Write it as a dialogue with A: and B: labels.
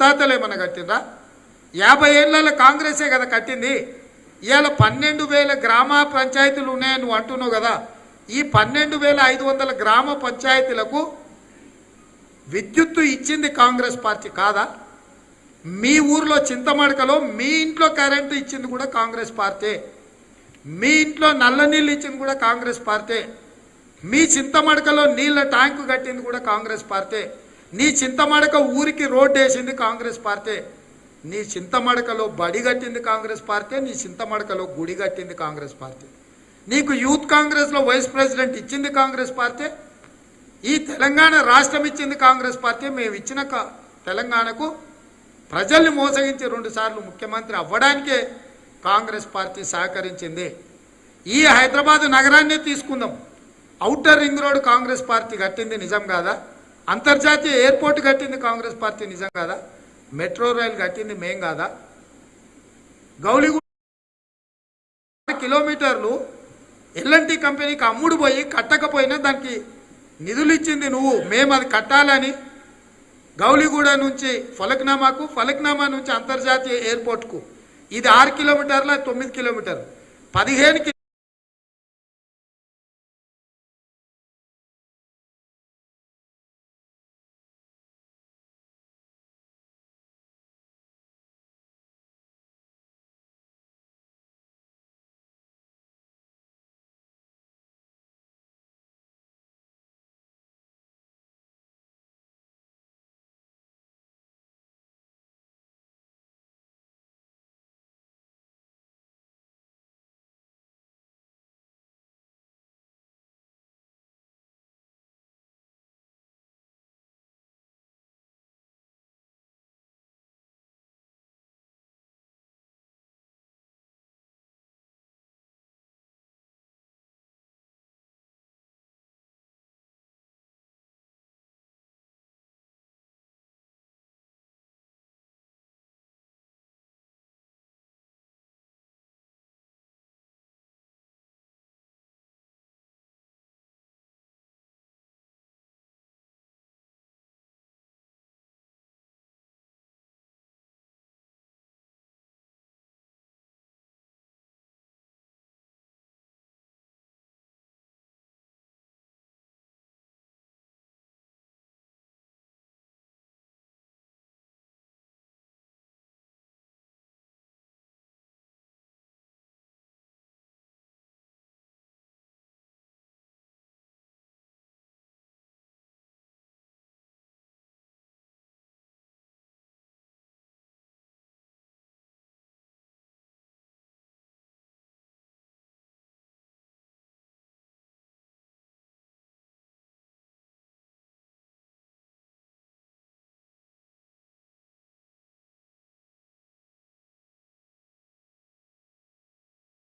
A: తాతలు ఏమన్నా కట్టిందా యాభై ఏళ్ళలో కాంగ్రెసే కదా కట్టింది. ఇవాళ పన్నెండు వేల గ్రామ పంచాయతీలు ఉన్నాయని నువ్వు అంటున్నావు కదా. ఈ పన్నెండు వేల ఐదు వందల గ్రామ పంచాయతీలకు విద్యుత్తు ఇచ్చింది కాంగ్రెస్ పార్టీ కాదా? మీ ఊర్లో చింతమడకలో మీ ఇంట్లో కరెంటు ఇచ్చింది కూడా కాంగ్రెస్ పార్టీ. మీ ఇంట్లో నల్ల నీళ్ళు ఇచ్చింది కూడా కాంగ్రెస్ పార్టీ. మీ చింతమడకలో నీళ్ళ ట్యాంకు కట్టింది కూడా కాంగ్రెస్ పార్టీ. నీ చింతమడక ఊరికి రోడ్డు వేసింది కాంగ్రెస్ పార్టీ. నీ చింతమడకలో బడి కట్టింది కాంగ్రెస్ పార్టీ నీ చింతమడకలో గుడి కట్టింది కాంగ్రెస్ పార్టీ. నీకు యూత్ కాంగ్రెస్లో వైస్ ప్రెసిడెంట్ ఇచ్చింది కాంగ్రెస్ పార్టీ. ఈ తెలంగాణ రాష్ట్రం ఇచ్చింది కాంగ్రెస్ పార్టీ. మేము ఇచ్చిన తెలంగాణకు ప్రజల్ని మోసగించి రెండు సార్లు ముఖ్యమంత్రి అవ్వడానికే కాంగ్రెస్ పార్టీ సహకరించింది. ఈ హైదరాబాద్ నగరాన్నే తీసుకుందాం. Outer ring road Congress party కట్టింది నిజం కాదా? అంతర్జాతీయ ఎయిర్పోర్ట్ కట్టింది కాంగ్రెస్ పార్టీ నిజం కాదా? మెట్రో రైలు కట్టింది మేం కాదా? గౌలిగూడ కిలోమీటర్లు ఎల్ఎన్టీ కంపెనీకి అమ్ముడు పోయి కట్టకపోయినా దానికి నిధులు ఇచ్చింది నువ్వు. మేము అది కట్టాలని గౌలిగూడ నుంచి ఫలక్నామాకు ఫలక్నామా నుంచి అంతర్జాతీయ ఎయిర్పోర్ట్కు. ఇది ఆరు కిలోమీటర్ల తొమ్మిది కిలోమీటర్లు. పదిహేను కి-